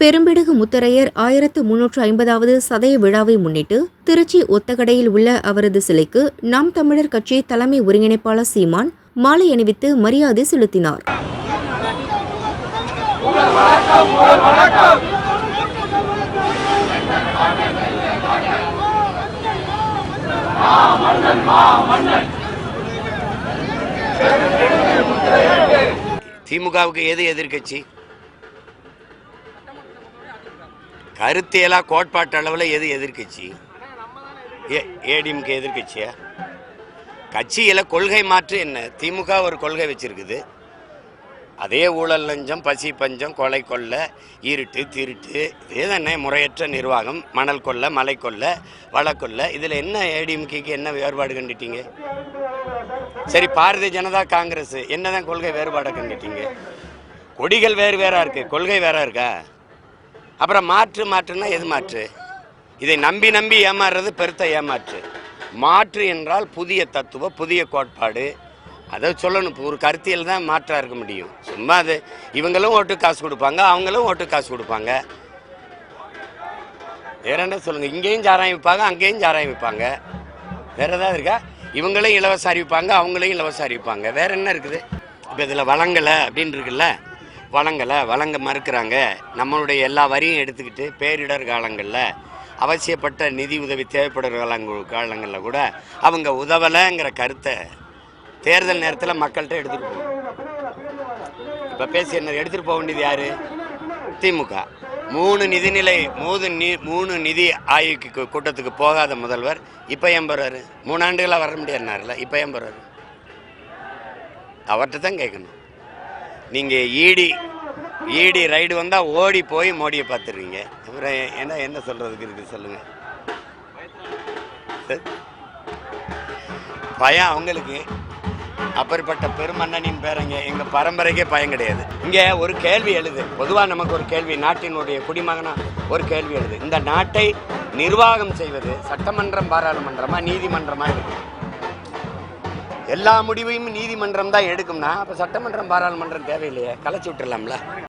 பெரும்பிடுகு முத்தரையர் ஆயிரத்து முன்னூற்று ஐம்பதாவது சதய விழாவை முன்னிட்டு திருச்சி ஒத்தகடையில் உள்ள அவரது சிலைக்கு நாம் தமிழர் கட்சி தலைமை ஒருங்கிணைப்பாளர் சீமான் மாலை அணிவித்து மரியாதை செலுத்தினார். திமுகவுக்கு எது எதிர்கட்சி கருத்தியலாக கோட்பாட்டு அளவில் எது எதிர்க்கட்சி? ஏ ஏடிஎம்கே எதிர்க்கட்சியா? கட்சியில் கொள்கை மாற்று என்ன? திமுக ஒரு கொள்கை வச்சுருக்குது. அதே ஊழல் லஞ்சம் பசி பஞ்சம் கொலை கொள்ள இருட்டு திருட்டு இதே தானே முறையற்ற நிர்வாகம் மணல் கொள்ள மலை கொள்ள வளக்கொள்ள இதில் என்ன ஏடிஎம்கேக்கு என்ன வேறுபாடு கண்டுட்டீங்க? சரி பாரதிய ஜனதா காங்கிரஸ் என்னதான் கொள்கை வேறுபாடை கண்டுட்டீங்க? கொடிகள் வேறு வேறாக இருக்குது கொள்கை வேறாக இருக்கா? அப்புறம் மாற்று மாற்றுன்னா எது மாற்று? இதை நம்பி நம்பி ஏமாறுறது பெருத்த ஏமாற்று. மாற்று என்றால் புதிய தத்துவம் புதிய கோட்பாடு. அதை சொல்லணும். இப்போ ஒரு கருத்தியல் தான் மாற்றாக இருக்க முடியும். சும்மா அது இவங்களும் ஓட்டு காசு கொடுப்பாங்க அவங்களும் ஓட்டு காசு கொடுப்பாங்க. வேற என்ன சொல்லுங்க? இங்கேயும் சாராயம் விற்பாங்க அங்கேயும் சாராயம் விற்பாங்க. வேற ஏதாவது இருக்கா? இவங்களும் இலவசம் அறிவிப்பாங்க அவங்களையும் இலவசம் அறிவிப்பாங்க. வேற என்ன இருக்குது? இப்போ இதில் வழங்கலை அப்படின்னு இருக்குல்ல? வழங்கலை வழங்க மறுக்கிறாங்க. நம்மளுடைய எல்லா வரியும் எடுத்துக்கிட்டு பேரிடர் காலங்களில் அவசியப்பட்ட நிதி உதவி தேவைப்படுற காலங்கள் காலங்களில் கூட அவங்க உதவலைங்கிற கருத்தை தேர்தல் நேரத்தில் மக்கள்கிட்ட எடுத்துகிட்டு போகணும். இப்போ பேசி என்ன எடுத்துகிட்டு போக வேண்டியது யாரு? திமுக. மூணு நிதிநிலை மூணு நி மூணு நிதி ஆய்வுக்கு கூட்டத்துக்கு போகாத முதல்வர் இப்போ ஏன் போறாரு? மூணாண்டுகளாக வர முடியாதுனார்ல இப்போ ஏன் போறாரு? அவர்கிட்ட தான் கேட்கணும். நீங்கள் ஈடி ஈடி ரைடு வந்தால் ஓடி போய் மோடியை பார்த்துருவீங்க அப்புறம் என்ன என்ன சொல்கிறதுக்கு இருக்குது சொல்லுங்கள் பயம் அவங்களுக்கு. அப்பேற்பட்ட பெருமன்னனின் பேரங்க எங்கள் பரம்பரைக்கே பயம் கிடையாது. இங்கே ஒரு கேள்வி எழுது. பொதுவாக நமக்கு ஒரு கேள்வி நாட்டினுடைய குடிமகனா ஒரு கேள்வி எழுது. இந்த நாட்டை நிர்வாகம் செய்வது சட்டமன்றம் பாராளுமன்றமா நீதிமன்றமா இருக்குது எல்லா முடிவையும் நீதிமன்றம் தான் எடுக்கும்னா அப்போ சட்டமன்றம் பாராளுமன்றம் தேவையில்லையே. கலைச்சி விட்டுறலாம்ல.